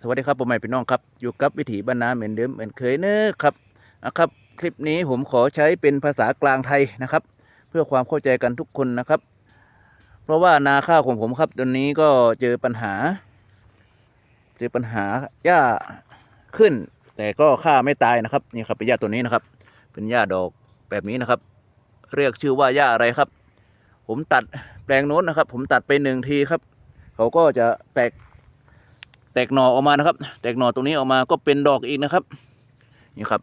สวัสดีครับผมใหม่พี่น้องครับ อยู่กับวิถีบ้านนาเหมือนเดิมเหมือนเคยเนอะครับนะครับ คลิปนี้ผมขอใช้เป็นภาษากลางไทยนะครับ เพื่อความเข้าใจกันทุกคนนะครับ เพราะว่านาข้าวของผมครับตอนนี้ก็เจอปัญหา เจอปัญหาหญ้าขึ้น แต่ก็ฆ่าไม่ตายนะครับนี่ครับเป็นหญ้าตัวนี้นะครับ เป็นหญ้าดอกแบบนี้นะครับ เรียกชื่อว่าหญ้าอะไรครับ ผมตัดแปลงโน้นนะครับ ผมตัดไปหนึ่งทีครับ เขาก็จะแตก ตกหน่อออกมานะครับ แตกหน่อตรงนี้ออกมาก็เป็นดอกอีกนะครับ นี่ครับ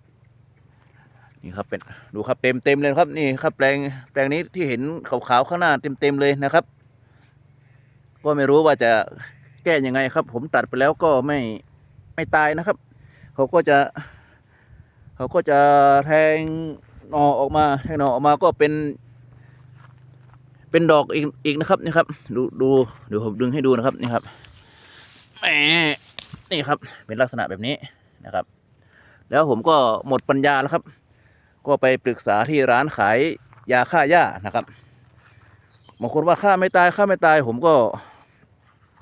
นี่ครับเป็นดูครับเต็มเต็มเลยครับนี่ครับแปลงแปลงนี้ที่เห็นขาวๆข้างหน้าเต็มเต็มเลยนะครับ ก็ไม่รู้ว่าจะแก้ยังไงครับ ผมตัดไปแล้วก็ไม่ไม่ตายนะครับ เขาก็จะเขาก็จะแทงหน่อออกมาแทงหน่อออกมาก็เป็น เป็นดอกอีกอีกนะครับนี่ครับ ดูดูเดี๋ยวผมดึงให้ดูนะครับนี่ครับ นี่ครับ เป็นลักษณะแบบนี้นะครับ แล้วผมก็หมดปัญญาแล้วครับ ก็ไปปรึกษาที่ร้านขายยาฆ่าหญ้านะครับบางคนว่าฆ่าไม่ตายฆ่าไม่ตาย ผมก็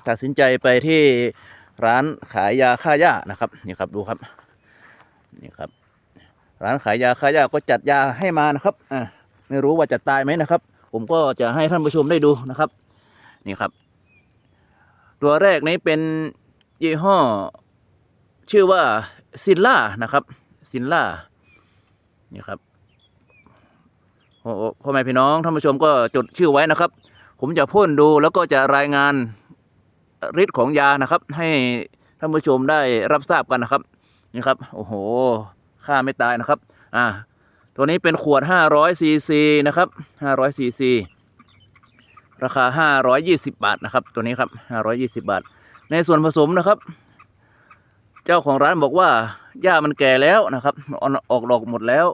ตัดสินใจไปที่ร้านขายยาฆ่าหญ้านะครับนี่ครับดูครับนี่ครับ ร้านขายยาฆ่าหญ้าก็จัดยาให้มานะครับอ่าไม่รู้ว่าจะตายไหมนะครับ ผมก็จะให้ท่านผู้ชมได้ดูนะครับ นี่ครับ ตัวแรกนี้เป็น ยี่ห้อ ชื่อว่าซินล่านะครับซินล่านี่ครับโอ้พ่อแม่พี่น้องท่านผู้ชมก็จดชื่อไว้นะครับ ผมจะพ่นดูแล้วก็จะรายงานฤทธิ์ของยานะครับ ให้ท่านผู้ชมได้รับทราบกันนะครับนี่ครับโอ้โหฆ่าไม่ตายนะครับ อ่า ตัวนี้เป็นขวด500ซีซีนะครับ500ซีซีราคา 520 บาทนะครับ ตัวนี้ครับ520 บาท ในส่วนผสมนะครับ เจ้าของร้านบอกว่าหญ้ามันแก่แล้วนะครับออกอกดอกหมดแล้ว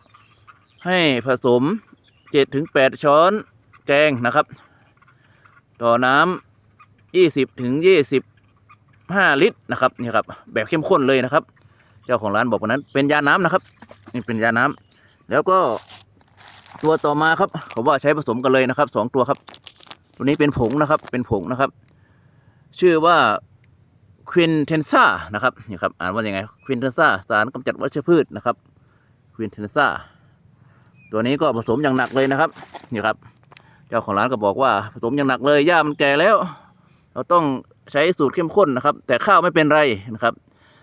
ให้ผสม7ถึง8ช้อนแกงนะครับ ต่อน้ำ20ถึง25ลิตรนะครับนี่ครับ แบบเข้มข้นเลยนะครับ เจ้าของร้านบอกว่านั้นเป็นยาน้ำนะครับนี่เป็นยาน้ำแล้วก็ตัวต่อมาครับเขาว่าใช้ผสมกันเลยนะครับสองตัวครับ ตัวนี้เป็นผงนะครับ เป็นผงนะครับ ชื่อว่า ควินเทนซ่านะครับนี่ครับอ่านว่ายังไงควินเทนซ่าสารกำจัดวัชพืชนะครับควินเทนซ่าตัวนี้ก็ผสมอย่างหนักเลยนะครับนี่ครับ เจ้าของร้านก็บอกว่าผสมอย่างหนักเลยหญ้ามันแก่แล้ว เราต้องใช้สูตรเข้มข้นนะครับ แต่ข้าวไม่เป็นไรนะครับ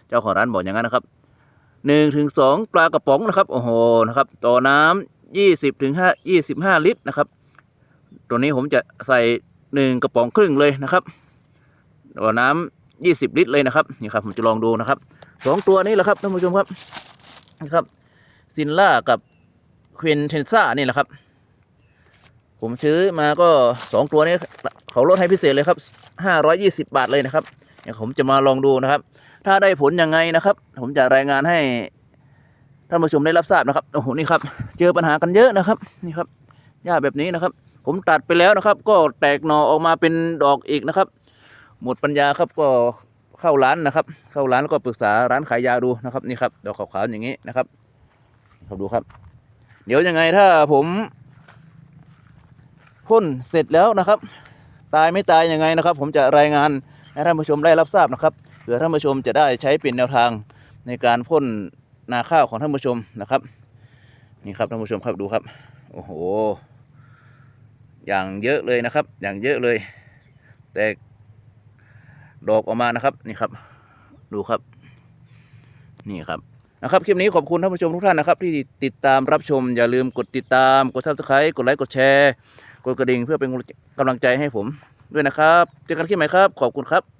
เจ้าของร้านบอกอย่างนั้นนะครับหนึ่งถึงสองปลากระป๋องนะครับโอ้โหนะครับต่อน้ำยี่สิบถึงห้ายี่สิบห้าลิตรนะครับตัวนี้ผมจะใส่หนึ่งกระป๋องครึ่งเลยนะครับต่อน้ำ ยี่สิบลิตรเลยนะครับนี่ครับผมจะลองดูนะครับสองตัวนี้แหละครับท่านผู้ชมครับนะครับซินล่ากับควินเทนซ่านี่แหละครับ ผมซื้อมาก็สองตัวนี้เขาลดให้พิเศษเลยครับห้าร้อยยี่สิบาทเลยนะครับเดี๋ยวผมจะมาลองดูนะครับ ถ้าได้ผลยังไงนะครับ ผมจะรายงานให้ท่านผู้ชมได้รับทราบนะครับโอ้โหนี่ครับ เจอปัญหากันเยอะนะครับนี่ครับหญ้าแบบนี้นะครับ ผมตัดไปแล้วนะครับ ก็แตกหน่อออกมาเป็นดอกอีกนะครับ หมดปัญญาครับก็เข้าร้านนะครับ เข้าร้านแล้วก็ปรึกษาร้านขายยาดูนะครับนี่ครับดอกขาวๆอย่างนี้นะครับครับดูครับ เดี๋ยวยังไงถ้าผมพ่นเสร็จแล้วนะครับ ตายไม่ตายยังไงนะครับ ผมจะรายงานให้ท่านผู้ชมได้รับทราบนะครับเผื่อท่านผู้ชมจะได้ใช้เป็นแนวทางในการพ่นนาข้าวของท่านผู้ชมนะครับ นี่ครับท่านผู้ชมครับดูครับ โอ้โห อย่างเยอะเลยนะครับ อย่างเยอะเลย แต่ ดอกออกมานะครับนี่ครับ ดูครับ นี่ครับนะครับคลิปนี้ขอบคุณท่านผู้ชมทุกท่านนะครับ ที่ติดตามรับชมอย่าลืมกดติดตามกดซับสไครต์กดไลค์กดแชร์กดกระดิ่งเพื่อเป็นกำลังใจให้ผมด้วยนะครับเจอกันคลิปใหม่ครับ ขอบคุณครับ